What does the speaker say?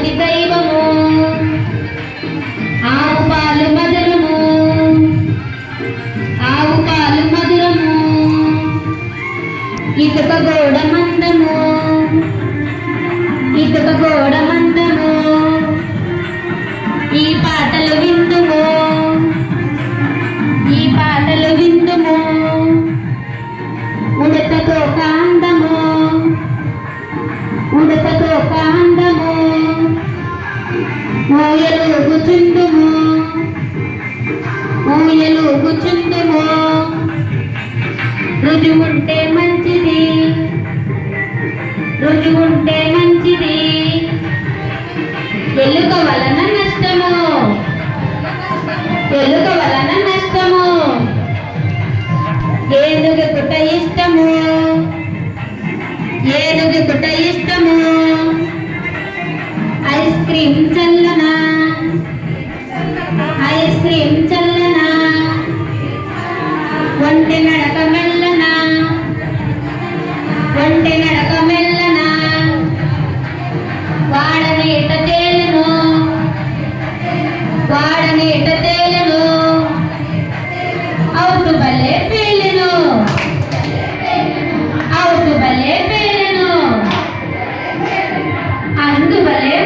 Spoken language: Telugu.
ఆది దైవము. ఆవు పాలు మధురము. ఆవు పాలు మధురము. ఇటుక గోడ మందము. ఇటుక గోడ మందము. ఈ పాటలు విందుము. ఈ పాటలు విందుము. ఉడతతో కాందము ఉడతతో కాందము ఊయలు గుచుందుము ఊయలు గుచుందుము రుజువుంటే మంచిది. రుజువుంటే మంచిది. ఎలుక వలన నష్టము. ఎలుక వలన నష్టము. ఏనుగు కుట ఇష్టము. ఏనుగు ఐస్ క్రీమ్ చల్లనా ఒంటి నడక మెల్లనా ఒంటి నడక మెల్లనా వాడనీట తేలును. వాడనీట తేలును అవుతు భలే పేలును. అవుతు భలే పేలును. అందు భలే